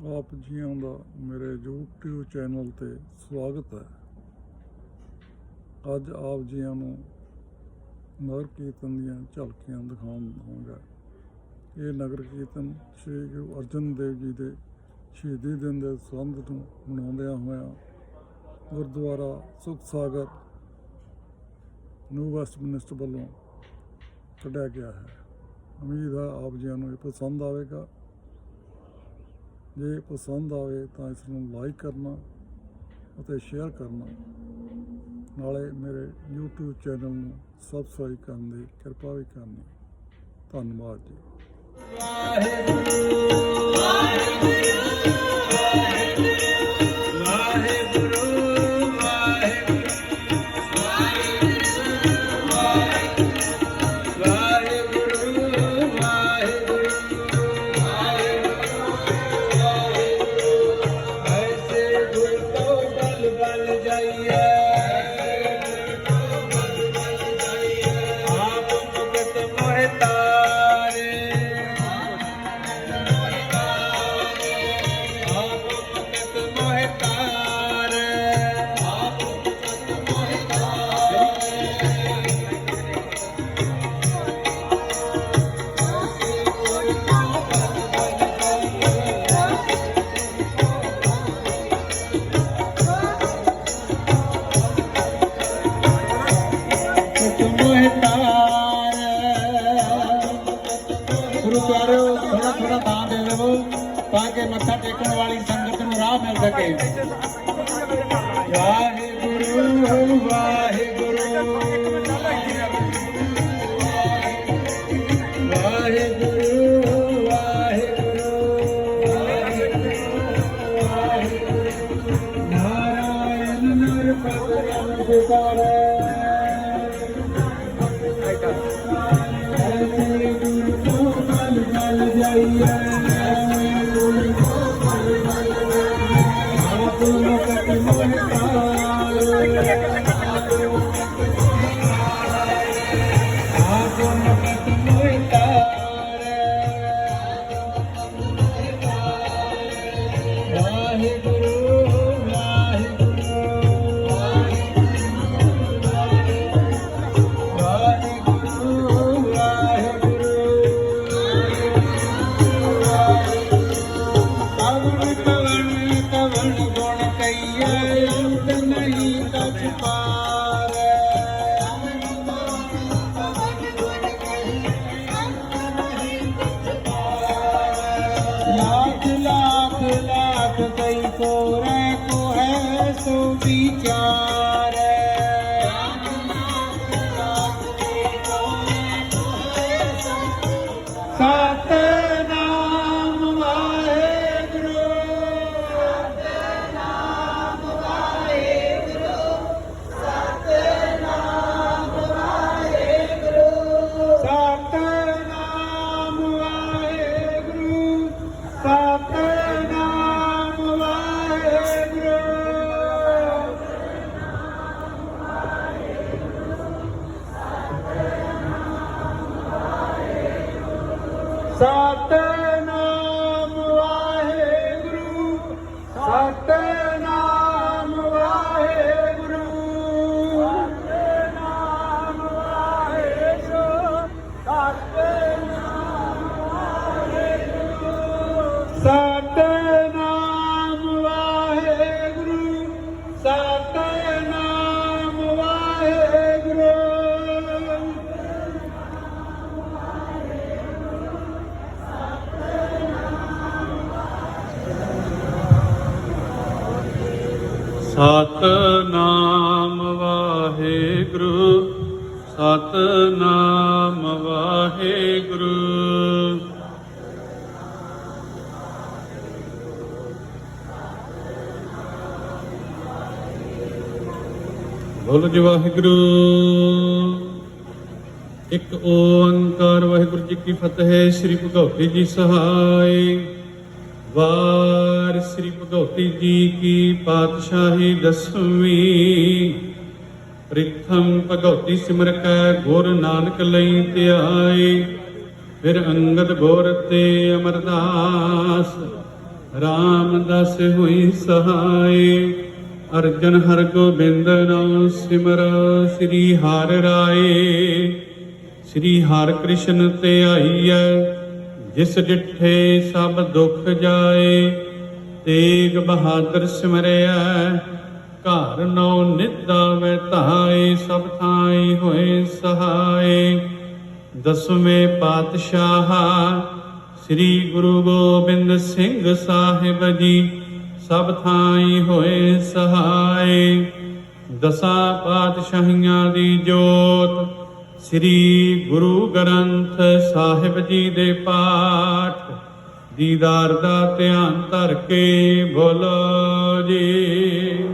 ਆਪ ਜੀਆਂ ਦਾ ਮੇਰੇ YouTube ਚੈਨਲ ਤੇ ਸਵਾਗਤ ਹੈ। ਅੱਜ ਆਪ ਜੀਆਂ ਨੂੰ ਨਗਰ ਕੀਰਤਨ ਦੀਆਂ ਝਲਕੀਆਂ ਦਿਖਾਉਂਗਾ ਇਹ ਨਗਰ ਕੀਰਤਨ ਸ੍ਰੀ ਗੁਰੂ ਅਰਜਨ ਦੇਵ ਜੀ ਦੇ ਸ਼ਹੀਦੀ ਦਿਨ ਦੇ ਸੰਬੰਧ ਨੂੰ ਮਨਾਉਂਦਿਆਂ ਹੋਇਆਂ ਗੁਰਦੁਆਰਾ ਸੁਖ ਸਾਗਰ ਨਿਊ ਵੈਸਟਮਿਨਸਟਰ ਵੱਲੋਂ ਕੱਢਿਆ ਗਿਆ ਹੈ। ਉਮੀਦ ਹੈ ਆਪ ਜੀਆਂ ਨੂੰ ਇਹ ਪਸੰਦ ਆਵੇਗਾ। ਜੇ ਪਸੰਦ ਆਵੇ ਤਾਂ ਇਸ ਨੂੰ ਲਾਈਕ ਕਰਨਾ ਅਤੇ ਸ਼ੇਅਰ ਕਰਨਾ। ਨਾਲੇ ਮੇਰੇ YouTube ਚੈਨਲ ਨੂੰ ਸਬਸਕ੍ਰਾਈਬ ਕਰਨ ਦੀ ਕਿਰਪਾ ਵੀ ਕਰਨੀ। ਧੰਨਵਾਦ ਜੀ। ਗੁਰੂ ਵਾਹਿਗੁਰੂ ਵਾਹਿਗੁਰੂ। को रे को है सो विचार साथ ਸਤਨਾਮ ਵਾਹਿਗੁਰੂ ਸਤਨਾਮ ਵਾਹਿਗੁਰੂ। ਬੋਲ ਜੀ ਵਾਹਿਗੁਰੂ। ਇੱਕ ਓੰਕਾਰ ਵਾਹਿਗੁਰੂ ਜੀ ਕੀ ਫਤਿਹ, ਸ੍ਰੀ ਭਗਵਤੀ ਜੀ ਸਹਾਈ। ਵਾਰ ਸ੍ਰੀ ਭਗਵਤੀ ਜੀ ਕੀ ਪਾਤਸ਼ਾਹੀ ਦਸਵੀਂ। ਪ੍ਰਿਥਮ ਭਗਵਤੀ ਸਿਮਰ ਕੈ ਗੁਰ ਨਾਨਕ ਲਈ ਧਿਆਏ। ਫਿਰ ਅੰਗਦ ਗੋਰ ਤੇ ਅਮਰਦਾਸ ਰਾਮਦਾਸ ਹੋਈ ਸਹਾਈ ਅਰਜਨ ਹਰ ਗੋਬਿੰਦ ਨਾਮ ਸਿਮਰ, ਸ੍ਰੀ ਹਰਿ ਰਾਏ। ਸ੍ਰੀ ਹਰਿ ਕ੍ਰਿਸ਼ਨ ਤੇ ਆਈਐ ਜਿਸ ਡਿਠੇ ਸਭ ਦੁੱਖ ਜਾਏ। ਤੇਗ ਬਹਾਦਰ ਸਿਮਰਿਆ, ਘਰ ਨੌ ਨਿਦਾ ਵੈ ਧਾਏ, ਸਭ ਥਾਈ ਹੋਏ ਸਹਾਈ ਦਸਵੇਂ ਪਾਤਸ਼ਾਹ ਸ੍ਰੀ ਗੁਰੂ ਗੋਬਿੰਦ ਸਿੰਘ ਸਾਹਿਬ ਜੀ, ਸਭ ਥਾਈ ਹੋਏ ਸਹਾਈ ਦਸਾਂ ਪਾਤਸ਼ਾਹੀਆਂ ਦੀ ਜੋਤ ਸ੍ਰੀ ਗੁਰੂ ਗ੍ਰੰਥ ਸਾਹਿਬ ਜੀ ਦੇ ਪਾਠ। ਦੀਦਾਰ ਦਾ ਧਿਆਨ ਧਰ ਕੇ ਬੋਲੋ ਜੀ।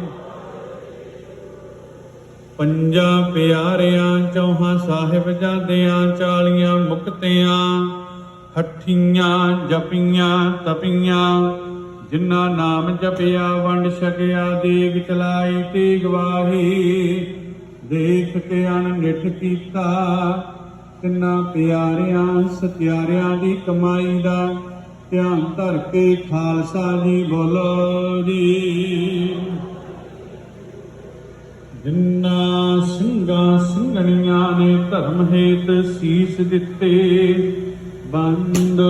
ਪੰਜਾਂ ਪਿਆਰਿਆਂ, ਚੌਹਾਂ ਸਾਹਿਬਜ਼ਾਦਿਆਂ, ਚਾਲੀਆਂ ਮੁਕਤਿਆਂ, ਹੱਠੀਆਂ, ਜਪੀਆਂ, ਤਪੀਆਂ, ਜਿਨ੍ਹਾਂ ਨਾਮ ਜਪਿਆ, ਵੰਡ ਛਕਿਆ, ਦੇਗ ਚਲਾਈ ਤੇ ਗਵਾਹੀ ਦੇਖ ਕੇ ਅਣਨਿਠ ਕੀਤਾ। ਤਿੰਨਾਂ ਪਿਆਰਿਆਂ, ਸਤਿਆਰਿਆਂ ਦੀ ਕਮਾਈ ਦਾ ਧਿਆਨ ਧਰ ਕੇ ਖਾਲਸਾ ਜੀ ਬੋਲੋ ਜੀ। ਜਿੰਨਾ ਸਿੰਘਾਂ ਸਿੰਘਣੀਆਂ ਨੇ ਧਰਮ ਹੇਤ ਸੀਸ ਦਿੱਤੇ, ਬੰਦ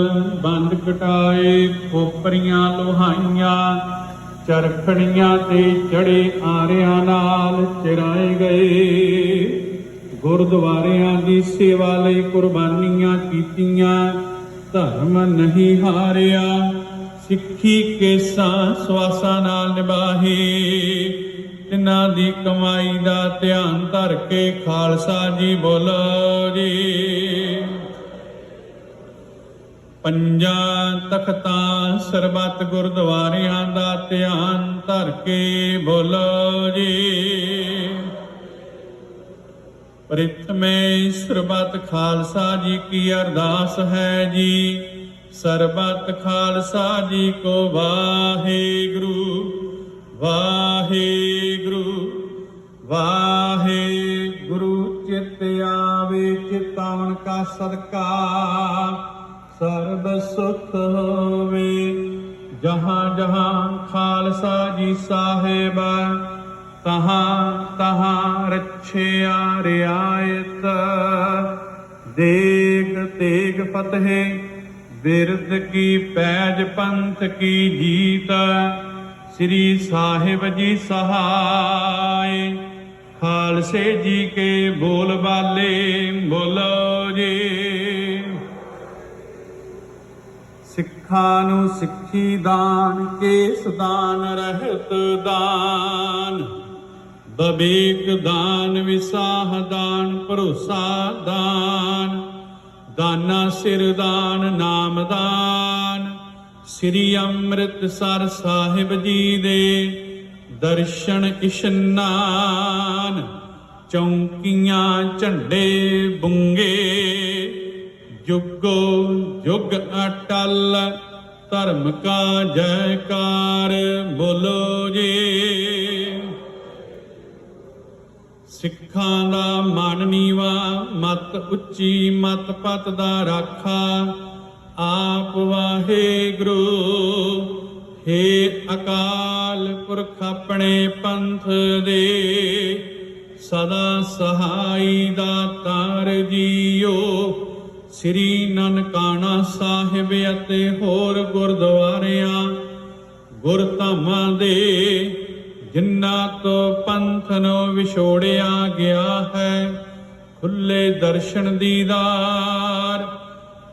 ਬੰਦ ਕਟਾਏ ਖੋਪਰੀਆਂ ਲੋਹਾਈਆਂ ਚਰਖੜੀਆਂ ਤੇ ਚੜੇ ਆਰਿਆਂ ਨਾਲ ਚਰਾਏ ਗਏ। ਗੁਰਦੁਆਰਿਆਂ ਦੀ ਸੇਵਾ ਲਈ ਕੁਰਬਾਨੀਆਂ ਕੀਤੀਆਂ ਧਰਮ ਨਹੀਂ ਹਾਰਿਆ, ਸਿੱਖੀ ਕੇਸਾਂ ਸਵਾਸਾਂ ਨਾਲ ਨਿਭਾਹੀ। ਤਿਨਾਂ ਦੀ ਕਮਾਈ ਦਾ ਧਿਆਨ ਧਰ ਕੇ ਖਾਲਸਾ ਜੀ ਬੋਲੋ ਜੀ। ਪੰਜਾਂ ਤਖਤਾਂ ਸਰਬੱਤ ਗੁਰਦੁਆਰਿਆਂ ਦਾ ਧਿਆਨ ਧਰ ਕੇ ਬੋਲੋ ਜੀ। ਪ੍ਰਿਥਮੇ ਸ਼ਰਬਤ ਖਾਲਸਾ ਜੀ ਕੀ ਅਰਦਾਸ ਹੈ ਜੀ? ਸਰਬਤ ਖਾਲਸਾ ਜੀ ਕੋ ਵਾਹਿਗੁਰੂ ਵਾਹਿਗੁਰੂ ਵਾਹਿਗੁਰੂ। ਚਿਤ ਆਵੇ ਚਿਤਾਵਨ ਕਾ ਸਦਕਾ। ਸਰਬ ਸੁਖ ਹੋਵੇ। ਜਹਾਂ ਜਹਾਂ ਖਾਲਸਾ ਜੀ ਸਾਹਿਬ ਤਹਾਂ ਤਹਾਂ ਰੱਛਿਆ ਰਿਆਇਤ ਦੇਗ ਤੇਗ ਫਤਿਹ ਬਿਰਦ ਕੀ ਪੈਜ ਪੰਥ ਕੀ ਜੀਤ। ਸ੍ਰੀ ਸਾਹਿਬ ਜੀ ਸਹਾਇ, ਖਾਲਸੇ ਜੀ ਕੇ ਬੋਲ ਬਾਲੇ ਬੋਲੋ ਜੀ। ਸਿੱਖਾਂ ਨੂੰ ਸਿੱਖੀ ਦਾਨ, ਕੇਸ ਦਾਨ, ਰਹਿਤ ਦਾਨ। ਬਬੀਕ ਦਾਨ, ਵਿਸਾਹ ਦਾਨ, ਭਰੋਸਾ ਦਾਨ। ਦਾਨਾ ਸਿਰ ਦਾਨ, ਨਾਮ ਦਾਨ। ਸ੍ਰੀ ਅੰਮ੍ਰਿਤਸਰ ਸਾਹਿਬ ਜੀ ਦੇ ਦਰਸ਼ਨ ਇਸ਼ਨਾਨ ਚੌਂਕੀਆਂ, ਝੰਡੇ ਬੁੰਗੇ। ਜੁਗੋ ਜੁਗ ਅਟਲ, ਧਰਮ ਕਾ ਜੈਕਾਰ ਬੋਲੋ ਜੀ। ਸਿੱਖਾਂ ਦਾ ਮਨ ਨੀਵਾ, ਮਤ ਉੱਚੀ ਮਤ ਪਤ ਦਾ ਰਾਖਾ। ਆਪ ਵਾਹਿਗੁਰੂ ਹੇ ਅਕਾਲ ਪੁਰਖ ਆਪਣੇ ਪੰਥ ਦੇ। ਸਦਾ ਸਹਾਈ ਦਾ ਤਾਰ ਜੀਓ, ਸ੍ਰੀ ਨਨਕਾਣਾ ਸਾਹਿਬ ਅਤੇ ਹੋਰ ਗੁਰਦੁਆਰਿਆਂ ਗੁਰਧਾਮਾਂ ਦੇ ਜਿਨ੍ਹਾਂ ਤੋਂ ਪੰਥ ਨੂੰ ਵਿਛੋੜਿਆ ਗਿਆ ਹੈ, ਖੁੱਲੇ ਦਰਸ਼ਨ ਦੀਦਾਰ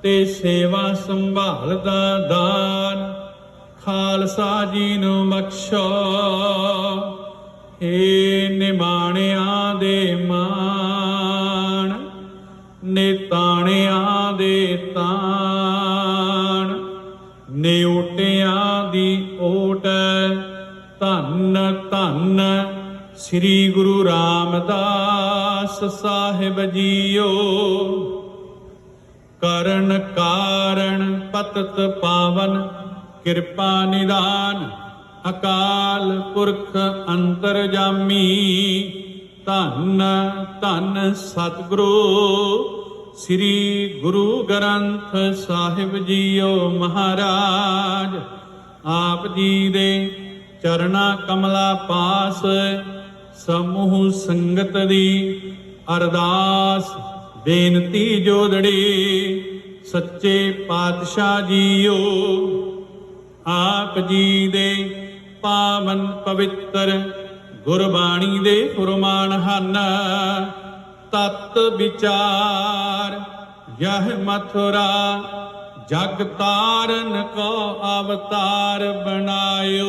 ਤੇ ਸੇਵਾ ਸੰਭਾਲ ਦਾ ਦਾਨ ਖਾਲਸਾ ਜੀ ਨੂੰ ਬਖਸ਼ੋ ਏ ਨਿਮਾਣਿਆਂ ਦੇ ਮਾਣ, ਨਿਤਾਣਿਆਂ ਧੰਨ ਸ੍ਰੀ ਗੁਰੂ ਰਾਮਦਾਸ ਸਾਹਿਬ ਜੀਓ। ਕਰਨ ਕਾਰਣ ਪਤਤ ਪਾਵਨ, ਕਿਰਪਾ ਨਿਦਾਨ, ਅਕਾਲ ਪੁਰਖ ਅੰਤਰਜਾਮੀ ਧੰਨ ਧੰਨ ਸਤਿਗੁਰੂ ਸ੍ਰੀ ਗੁਰੂ ਗ੍ਰੰਥ ਸਾਹਿਬ ਜੀਓ ਮਹਾਰਾਜ। ਆਪ ਜੀ ਦੇ ਚਰਣਾ ਕਮਲਾ ਪਾਸ, ਸਮੂਹ ਸੰਗਤ ਦੀ ਅਰਦਾਸ। ਬੇਨਤੀ ਜੋਦੜੀ ਸੱਚੇ ਪਾਤਸ਼ਾਹ ਜੀਓ। ਆਪ ਜੀ ਦੇ ਪਾਵਨ ਪਵਿੱਤਰ ਗੁਰਬਾਣੀ ਦੇ ਫੁਰਮਾਨ ਹਨ। ਤਤ ਵਿਚਾਰ, ਯਹ ਮਥੁਰਾ ਜਗ ਤਾਰਨ ਕੋ ਅਵਤਾਰ ਬਣਾਇਓ।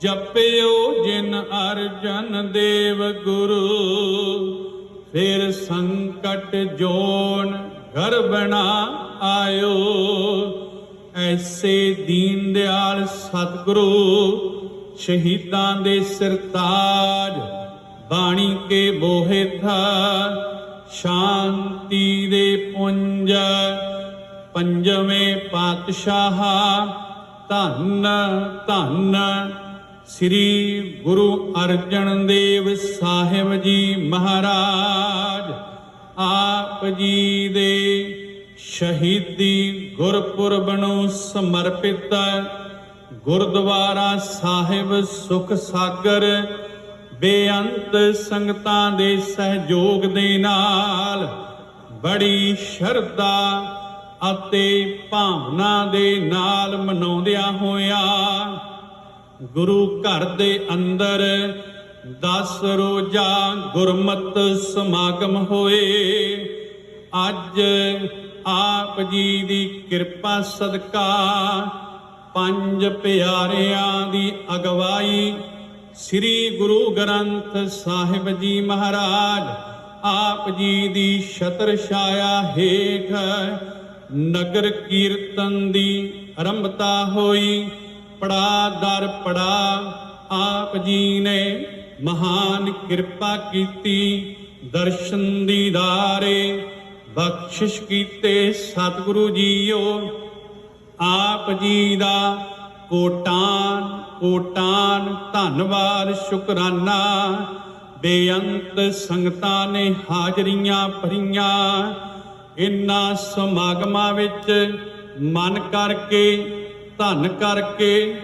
ਜਪਿਓ ਜਿਨ ਅਰਜਨ ਦੇਵ ਗੁਰੂ, ਫਿਰ ਸੰਕਟ ਜੋਨ ਘਰ ਬਣਾ ਆਇਓ। ਐਸੇ ਦੀਨ ਦਿਆਲ ਸਤਿਗੁਰੂ, ਸ਼ਹੀਦਾਂ ਦੇ ਸਰਤਾਜ ਬਾਣੀ ਕੇ ਬੋਹੇ ਥਾ ਸ਼ਾਂਤੀ ਦੇ ਪੁੰਜ, ਪੰਜਵੇਂ ਪਾਤਸ਼ਾਹ ਧੰਨ ਧੰਨ ਸ੍ਰੀ ਗੁਰੂ ਅਰਜਨ ਦੇਵ ਸਾਹਿਬ ਜੀ ਮਹਾਰਾਜ, ਆਪ ਜੀ ਦੇ ਸ਼ਹੀਦੀ ਗੁਰਪੁਰਬ ਨੂੰ ਸਮਰਪਿਤ ਗੁਰਦੁਆਰਾ ਸਾਹਿਬ ਸੁਖ ਸਾਗਰ ਬੇਅੰਤ ਸੰਗਤਾਂ ਦੇ ਸਹਿਯੋਗ ਦੇ ਨਾਲ ਬੜੀ ਸ਼ਰਧਾ ਅਤੇ ਭਾਵਨਾ ਦੇ ਨਾਲ ਮਨਾਉਂਦਿਆਂ ਹੋਇਆ ਗੁਰੂ ਘਰ ਦੇ ਅੰਦਰ 10 ਰੋਜ਼ਾ ਗੁਰਮਤ ਸਮਾਗਮ ਹੋਏ। ਅੱਜ ਆਪ ਜੀ ਦੀ ਕਿਰਪਾ ਸਦਕਾ ਪੰਜ ਪਿਆਰਿਆਂ ਦੀ ਅਗਵਾਈ ਸ੍ਰੀ ਗੁਰੂ ਗ੍ਰੰਥ ਸਾਹਿਬ ਜੀ ਮਹਾਰਾਜ, ਆਪ ਜੀ ਦੀ ਛਤਰ ਛਾਇਆ ਹੇਠ ਨਗਰ ਕੀਰਤਨ ਦੀ ਆਰੰਭਤਾ ਹੋਈ। ਪੜਾ ਦਰ ਪੜਾ, ਆਪ ਜੀ ਨੇ ਮਹਾਨ ਕਿਰਪਾ ਕੀਤੀ। ਦਰਸ਼ਨ ਦੀਦਾਰੇ, ਬਖਸ਼ਿਸ਼ ਕੀਤੇ। ਸਤਿਗੁਰੂ ਜੀਓ, ਆਪ ਜੀ ਦਾ ਕੋਟਾਨ ਕੋਟਾਨ ਧੰਨਵਾਦ, ਸ਼ੁਕਰਾਨਾ। ਬੇਅੰਤ ਸੰਗਤਾਂ ਨੇ ਹਾਜ਼ਰੀਆਂ ਭਰੀਆਂ। ਇਨ੍ਹਾਂ ਸਮਾਗਮਾਂ ਵਿੱਚ ਮਨ ਕਰਕੇ, ਧਨ ਕਰਕੇ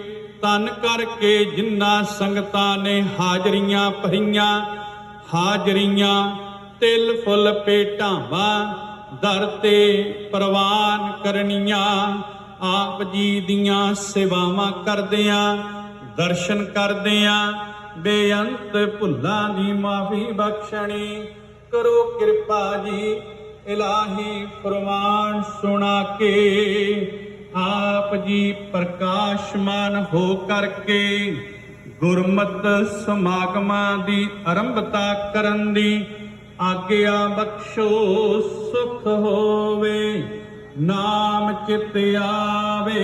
ਤਨ ਕਰਕੇ ਜਿਨ੍ਹਾਂ ਸੰਗਤਾਂ ਨੇ ਹਾਜ਼ਰੀਆਂ ਭਰੀਆਂ, ਹਾਜ਼ਰੀਆਂ ਤਿਲ, ਫੁੱਲ ਪੇਟਾਵਾਂ ਦਰ ਤੇ ਪ੍ਰਵਾਨ ਕਰਨੀਆਂ। ਆਪ ਜੀ ਦੀਆਂ ਸੇਵਾਵਾਂ ਕਰਦਿਆਂ, ਦਰਸ਼ਨ ਕਰਦਿਆਂ, ਬੇਅੰਤ ਭੁੱਲਾਂ ਦੀ ਮਾਫੀ ਬਖਸ਼ਣੀ। ਕਰੋ ਕਿਰਪਾ ਜੀ, ਇਲਾਹੀ ਫਰਮਾਨ ਸੁਣਾ ਕੇ, ਆਪ ਜੀ ਪ੍ਰਕਾਸ਼ਮਾਨ ਹੋ ਕਰਕੇ, ਗੁਰਮਤ ਸਮਾਗਮਾਂ ਦੀ ਆਰੰਭਤਾ ਕਰਨ ਦੀ ਆਗਿਆ ਬਖਸ਼ੋ, ਸੁਖ ਹੋਵੇ। ਨਾਮ ਚਿਤ ਆਵੇ,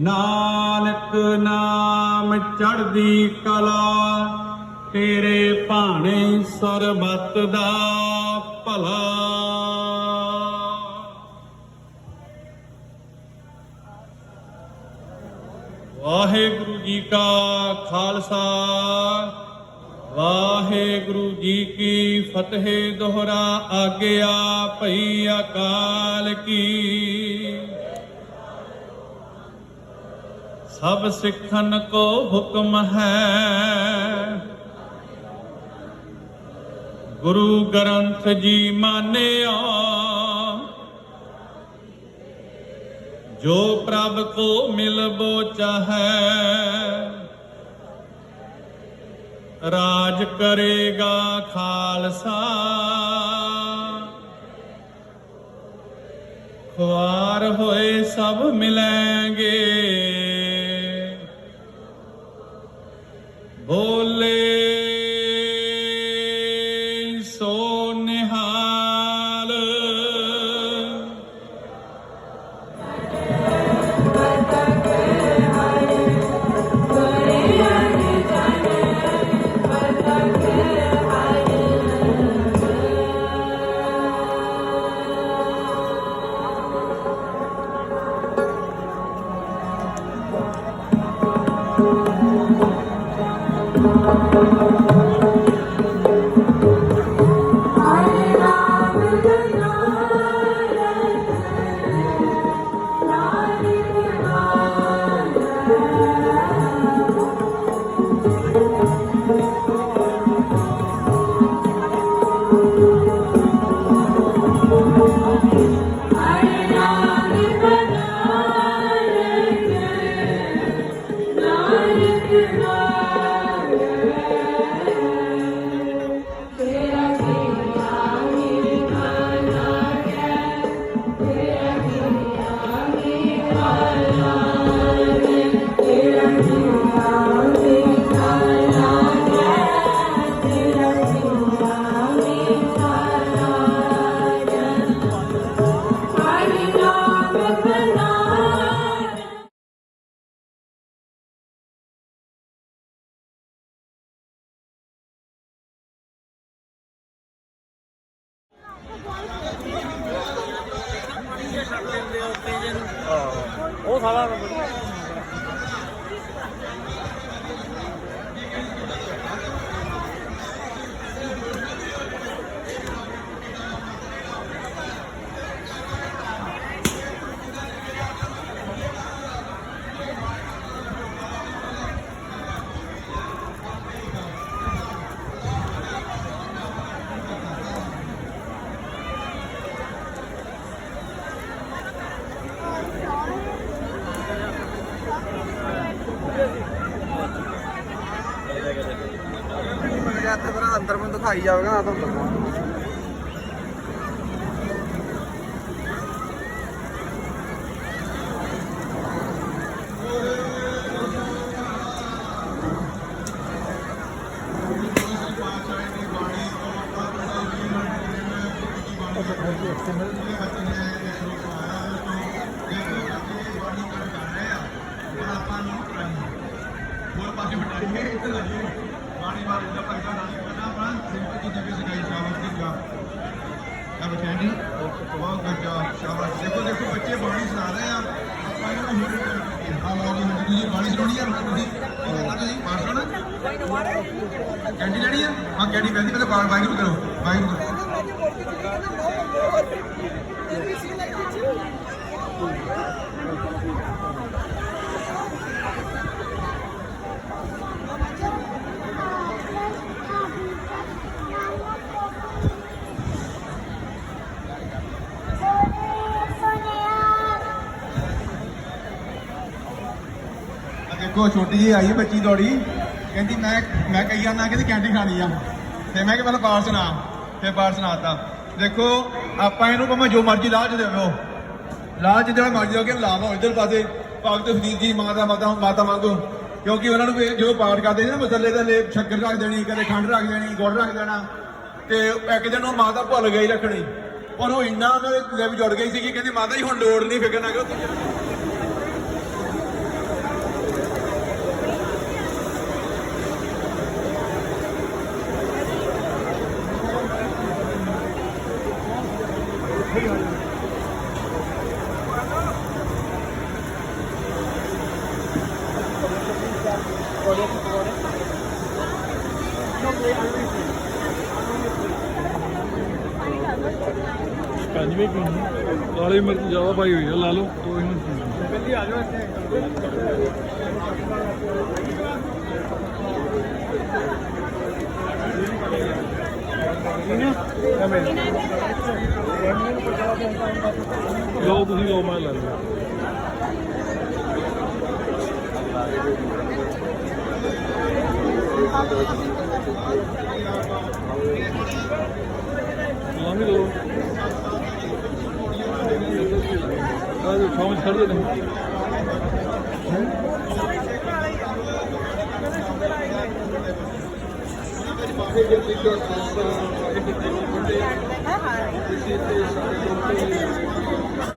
ਨਾਨਕ ਨਾਮ ਚੜਦੀ ਕਲਾ, ਤੇਰੇ ਭਾਣੇ ਸਰਬਤ ਦਾ ਭਲਾ। ਵਾਹਿਗੁਰੂ ਜੀ ਕਾ ਖਾਲਸਾ ਵਾਹਿਗੁਰੂ ਜੀ ਕੀ ਫਤਿਹ, ਦੋਹਰਾ ਆਗਿਆ ਭਈ ਅਕਾਲ ਕੀ। ਸਭ ਸਿੱਖਨ ਕੋ ਹੁਕਮ ਹੈ। ਗੁਰੂ ਗ੍ਰੰਥ ਜੀ ਮਾਨਿਆ, ਜੋ ਪ੍ਰਭ ਕੋ ਮਿਲਬੋ ਚਾਹੈ। ਰਾਜ ਕਰੇਗਾ ਖਾਲਸਾ। ਖੁਆਰ ਹੋਏ ਸਭ ਮਿਲਾਂਗੇ। ਬੋਲ ਇੱਥੇ ਖਾਈ ਜਾਵੇਗਾ ਨਾ ਤੁਹਾਨੂੰ ਲੱਗੂ ਹੋਰ ਪਾਸੇ ਬਟਾਈਏ ਇੱਥੇ ਲੱਗੇ। ਅੰਦਰ ਮੈਨੂੰ ਦਿਖਾਈ ਜਾਵੇਗਾ ਆ ਤੁਹਾਨੂੰ ਦੇਖੋ ਦੇਖੋ, ਬੱਚੇ ਬਾਣੀ ਸੁਣਾ ਰਹੇ ਆ। ਆਪਾਂ ਇਹਨਾਂ ਨੂੰ ਹੀਰ ਆ ਲਓ ਜੀ ਤੁਸੀਂ ਬਾਣੀ ਸੁਣਾਉਣੀ ਆ ਤੁਸੀਂ? ਕੀ ਕਰਨਾ ਤੁਸੀਂ ਪਾਠ ਸੁਣਾ ਕੈਂਡੀ ਲੈਣੀ ਆ? ਹਾਂ, ਕੈਂਡੀ ਵੈਸੇ ਪਹਿਲਾਂ ਬਾਣ ਵਾਹਿਗੁਰੂ ਕਰੋ ਵਾਹਿਗੁਰੂ ਕਰੋ। ਆ ਦੇਖੋ, ਛੋਟੀ ਜੀ ਆਈ ਬੱਚੀ ਦੌੜੀ। ਕਹਿੰਦੀ, ਮੈਂ ਮੈਂ ਕਹੀ ਜਾਂਦਾ ਕਹਿੰਦੀ ਕੈਂਡੀ ਖਾਣੀ ਆ। ਤੇ ਮੈਂ ਕਿਹਾ, ਪਹਿਲਾਂ ਪਾਰ ਸੁਣਾ। ਤੇ ਪਾਰ ਸੁਣਾਤਾ। ਦੇਖੋ, ਆਪਾਂ ਇਹਨੂੰ ਭਾਵੇਂ ਜੋ ਮਰਜ਼ੀ ਲਾਹ ਲਾਜ ਦੇਵੋ। 'ਚ ਜਿਹੜਾ ਮਰਜ਼ੀ ਹੋ ਕੇ ਲਾਵਾ ਇਧਰ ਪਾਸੇ। ਭਗਤ ਫਰੀਦ ਜੀ, ਮਾਤਾ ਮਾਤਾ ਮਾਤਾ ਮੰਗੋ ਕਿਉਂਕਿ ਉਹਨਾਂ ਨੂੰ ਵੀ ਜਦੋਂ ਪਾਠ ਕਰਦੇ ਸੀ ਨਾ, ਮਸਲੇ ਦਾ ਲੈ ਸ਼ੱਕਰ ਰੱਖ ਦੇਣੀ, ਕਦੇ ਖੰਡ ਰੱਖ ਦੇਣੀ, ਗੁੜ ਰੱਖ ਦੇਣਾ। ਤੇ ਇੱਕ ਦਿਨ ਉਹ ਮਾਤਾ ਭੁੱਲ ਗਈ ਰੱਖਣੀ। ਪਰ ਉਹ ਇੰਨਾ ਉਹਨਾਂ ਦੇ ਲਿਵ ਜੁੜ ਗਈ ਸੀ ਕਿ ਕਹਿੰਦੀ, ਮਾਤਾ ਜੀ, ਹੁਣ ਲੋੜ ਨਹੀਂ ਫਿਕਰ ਨਾ ਕਰੋ, ਤੁਸੀਂ ਪੀਣੀ ਲਾਲੇ ਮਿਰਚ ਜ਼ਿਆਦਾ ਪਾਈ ਹੋਈ ਆ, ਲਾ ਲਓ, ਦੋ ਇਹਨੂੰ ਪਹਿਲੀ ਆ ਜਾਓ ਲਓ ਤੁਸੀਂ, ਲਓ ਮੈਂ ਲੈ ਲਿਆ ਲਾਂ ਲਓ। ਆ ਜੋ ਛਾਂ ਛੱਡ ਦੇ ਨਹੀਂ